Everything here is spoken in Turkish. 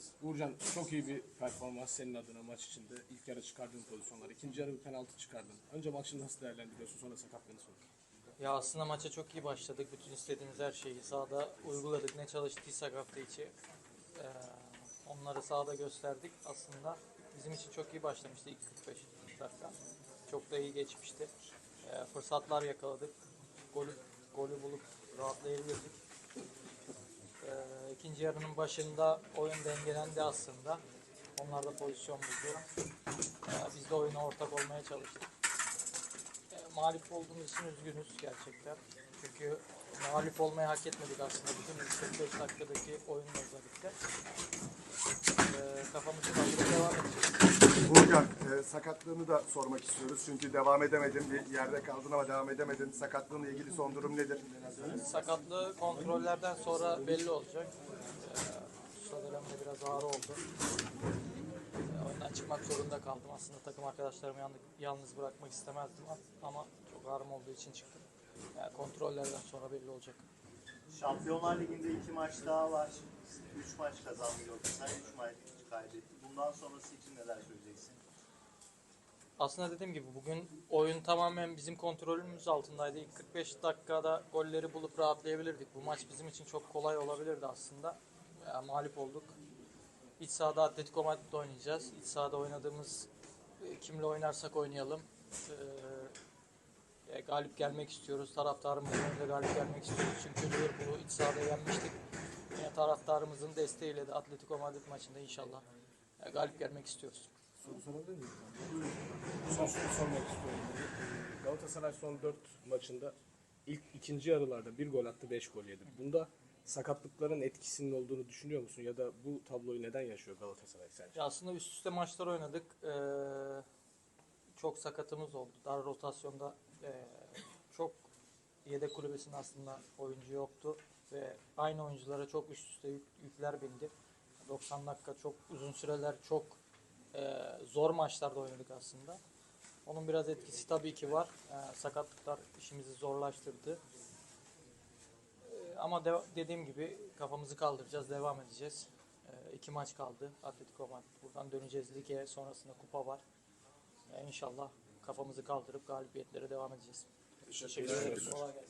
8. Uğurcan çok iyi bir performans senin adına maç içinde. İlk yarı çıkardığın pozisyonlar. ikinci yarı bir penaltı çıkardın. Önce maçı nasıl değerlendiriyorsun sonra sakatlığını sor. Ya aslında maça çok iyi başladık. Bütün istediğimiz her şeyi sahada uyguladık. Ne çalıştıysak hafta içi. Ee, onları sahada gösterdik. Aslında bizim için çok iyi başlamıştı ilk 45 dakika. Çok da iyi geçmişti. Ee, fırsatlar yakaladık. Golü, golü bulup rahatlayabilirdik. Ee, ikinci yarının başında oyun dengelendi aslında. Onlar da pozisyon buldu. Ee, biz de oyuna ortak olmaya çalıştık. E, mağlup olduğumuz için üzgünüz gerçekten. Çünkü mağlup olmayı hak etmedik aslında bütün 45 dakikadaki oyunla özellikle. E, kafamızı kaldırıp devam edeceğiz. Uğurcan, e, sakatlığını da sormak istiyoruz. Çünkü devam edemedin, bir yerde kaldın ama devam edemedin. Sakatlığınla ilgili son durum nedir? Sakatlığı kontrollerden sonra belli olacak. E, Susadelemde biraz ağrı oldu. E, oyundan çıkmak zorunda kaldım. Aslında takım arkadaşlarımı yalnız bırakmak istemezdim ama çok ağrım olduğu için çıktım. Yani kontrollerden sonra belli olacak. Şampiyonlar Ligi'nde iki maç daha var. Üç maç kazandı Galatasaray, üç maç kaybetti. Bundan sonrası için neler söyleyeceksin? Aslında dediğim gibi bugün oyun tamamen bizim kontrolümüz altındaydı. İlk 45 dakikada golleri bulup rahatlayabilirdik. Bu maç bizim için çok kolay olabilirdi aslında. Ya, mağlup olduk. İç sahada Atletico Madrid'de oynayacağız. İç sahada oynadığımız e, kimle oynarsak oynayalım. Ee, e, galip gelmek istiyoruz. Taraftarımızın önünde galip gelmek istiyoruz. Çünkü Liverpool'u iç sahada yenmiştik. Yine taraftarımızın desteğiyle de Atletico Madrid maçında inşallah e, galip gelmek istiyoruz. Soru sorabilir miyim? Son soru sormak istiyorum. Galatasaray son 4 maçında ilk ikinci yarılarda bir gol attı 5 gol yedi. Bunda sakatlıkların etkisinin olduğunu düşünüyor musun? Ya da bu tabloyu neden yaşıyor Galatasaray sence? Ya aslında üst üste maçlar oynadık. Ee, çok sakatımız oldu. Dar rotasyonda ee, çok yedek kulübesinin aslında oyuncu yoktu ve aynı oyunculara çok üst üste yük- yükler bindi. 90 dakika çok uzun süreler çok ee, zor maçlarda oynadık aslında. Onun biraz etkisi tabii ki var. Ee, sakatlıklar işimizi zorlaştırdı. Ama de- dediğim gibi kafamızı kaldıracağız, devam edeceğiz. Ee, iki maç kaldı. Atletico Madrid. Buradan döneceğiz lige. Sonrasında kupa var. Ee, inşallah kafamızı kaldırıp galibiyetlere devam edeceğiz. Teşekkür ederim. Kolay gelsin.